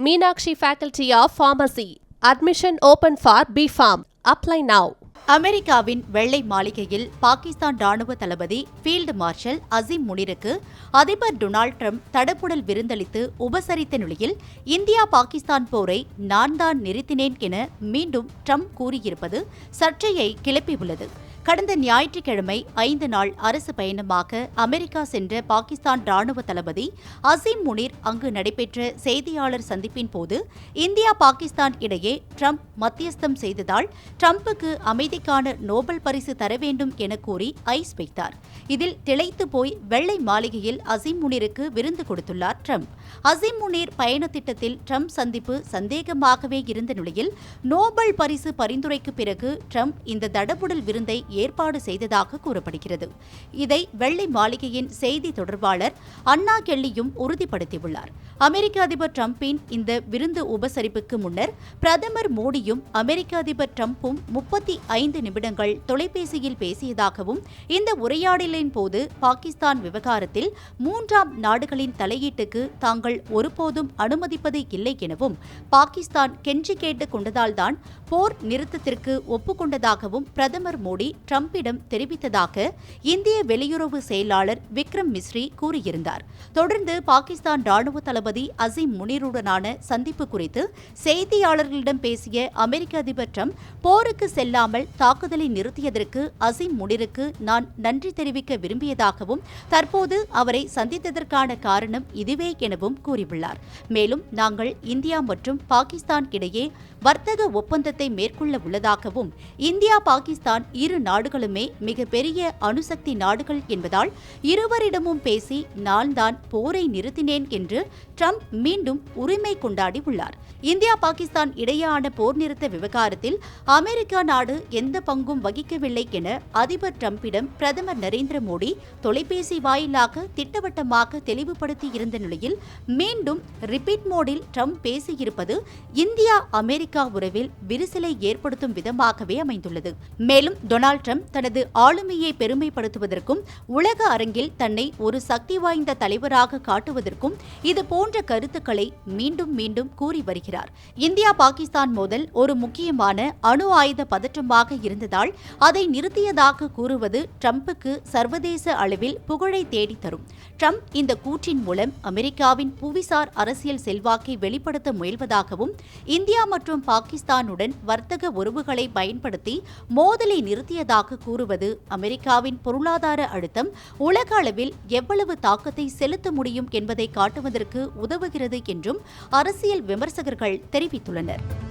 Meenakshi faculty of pharmacy admission open for B pharm apply now அமெரிக்காவின் வெள்ளை மாளிகையில் பாகிஸ்தான் ராணுவ தளபதி ஃபீல்டு மார்ஷல் அசீம் முனிருக்கு அதிபர் டொனால்ட் ட்ரம்ப் தடப்புடல் விருந்தளித்து உபசரித்த நிலையில் இந்தியா பாகிஸ்தான் போரை நான் தான் நிறுத்தினேன் என மீண்டும் ட்ரம்ப் கூறியிருப்பது சர்ச்சையை கிளப்பியுள்ளது. கடந்த ஞாயிற்றுக்கிழமை ஐந்து நாள் அரசு பயணமாக அமெரிக்கா சென்ற பாகிஸ்தான் ராணுவ தளபதி அசீம் முனீர் அங்கு நடைபெற்ற செய்தியாளர் சந்திப்பின் போது இந்தியா பாகிஸ்தான் இடையே ட்ரம்ப் மத்தியஸ்தம் செய்ததால் ட்ரம்புக்கு அமைதிக்கான நோபல் பரிசு தர வேண்டும் என கூறி ஐஸ் வைத்தார். இதில் திளைத்து போய் வெள்ளை மாளிகையில் அசீம் முனீருக்கு விருந்து கொடுத்துள்ளார் ட்ரம்ப். அசீம் முனீர் பயண திட்டத்தில் ட்ரம்ப் சந்திப்பு சந்தேகமாகவே இருந்த நிலையில் நோபல் பரிசு பரிந்துரைக்கு பிறகு ட்ரம்ப் இந்த தடபுடல் விருந்தை ஏற்பாடு செய்ததாக கூறப்படுகிறது. இதை வெள்ளை மாளிகையின் செய்தி தொடர்பாளர் அண்ணா கெல்லியும் உறுதிப்படுத்தியுள்ளார். அமெரிக்க அதிபர் டிரம்பின் இந்த விருந்து உபசரிப்புக்கு முன்னர் பிரதமர் மோடியும் அமெரிக்க அதிபர் டிரம்பும் முப்பத்தி ஐந்து நிமிடங்கள் தொலைபேசியில் பேசியதாகவும் இந்த உரையாடலின் போது பாகிஸ்தான் விவகாரத்தில் மூன்றாம் நாடுகளின் தலையீட்டுக்கு தாங்கள் ஒருபோதும் அனுமதிப்பது இல்லை எனவும் பாகிஸ்தான் கெஞ்சி கேட்டுக் கொண்டதால்தான் போர் நிறுத்தத்திற்கு ஒப்புக்கொண்டதாகவும் பிரதமர் மோடி ட்ரம்பிடம் தெரிவித்ததாக இந்திய வெளியுறவு செயலாளர் விக்ரம் மிஸ்ரி கூறியிருந்தார். தொடர்ந்து பாகிஸ்தான் ராணுவ தளபதி அசீம் முனீருடனான சந்திப்பு குறித்து செய்தியாளர்களிடம் பேசிய அமெரிக்க அதிபர் ட்ரம்ப் போருக்கு செல்லாமல் தாக்குதலை நிறுத்தியதற்கு அசீம் முனிருக்கு நான் நன்றி தெரிவிக்க விரும்பியதாகவும் தற்போது அவரை சந்தித்ததற்கான காரணம் இதுவே எனவும் கூறியுள்ளார். மேலும் நாங்கள் இந்தியா மற்றும் பாகிஸ்தான் இடையே வர்த்தக ஒப்பந்தத்தை மேற்கொள்ள உள்ளதாகவும் இந்தியா பாகிஸ்தான் இரு நாடுகளுமே மிகப்பெரிய அணுசக்தி நாடுகள் என்பதால் இருவரிடமும் பேசி நான் தான் போரை நிறுத்தினேன் என்று ட்ரம்ப் மீண்டும் உரிமை கொண்டாடி உள்ளார். இந்தியா பாகிஸ்தான் இடையேயான போர் நிறுத்த விவகாரத்தில் அமெரிக்கா நாடு எந்த பங்கும் வகிக்கவில்லை என அதிபர் ட்ரம்பிடம் பிரதமர் நரேந்திர மோடி தொலைபேசி வாயிலாக திட்டவட்டமாக தெளிவுபடுத்தி இருந்த நிலையில் மீண்டும் ரிப்பீட் மோடில் ட்ரம்ப் பேசியிருப்பது இந்தியா அமெரிக்கா உறவில் விரிசலை ஏற்படுத்தும் விதமாகவே அமைந்துள்ளது. மேலும் டொனால்டு ட்ரம்ப் தனது ஆளுமையை பெருமைப்படுத்துவதற்கும் உலக அரங்கில் தன்னை ஒரு சக்தி வாய்ந்த தலைவராக காட்டுவதற்கும் இது போன்ற கருத்துக்களை மீண்டும் மீண்டும் கூறி வருகிறார். இந்தியா பாகிஸ்தான் மோதல் ஒரு முக்கியமான அணு ஆயுத பதற்றமாக இருந்ததால் அதை நிறுத்தியதாக கூறுவது ட்ரம்புக்கு சர்வதேச அளவில் புகழை தேடித்தரும். ட்ரம்ப் இந்த கூற்றின் மூலம் அமெரிக்காவின் புவிசார் அரசியல் செல்வாக்கை வெளிப்படுத்த முயல்வதாகவும் இந்தியா மற்றும் பாகிஸ்தானுடன் வர்த்தக உறவுகளை பயன்படுத்தி மோதலை நிறுத்தியதாக கூறுவது அமெரிக்காவின் பொருளாதார அழுத்தம் உலக அளவில் எவ்வளவு தாக்கத்தை செலுத்த முடியும் என்பதை காட்டுவதற்கு உதவுகிறது என்றும் அரசியல் விமர்சகர்கள் தெரிவித்துள்ளனர்.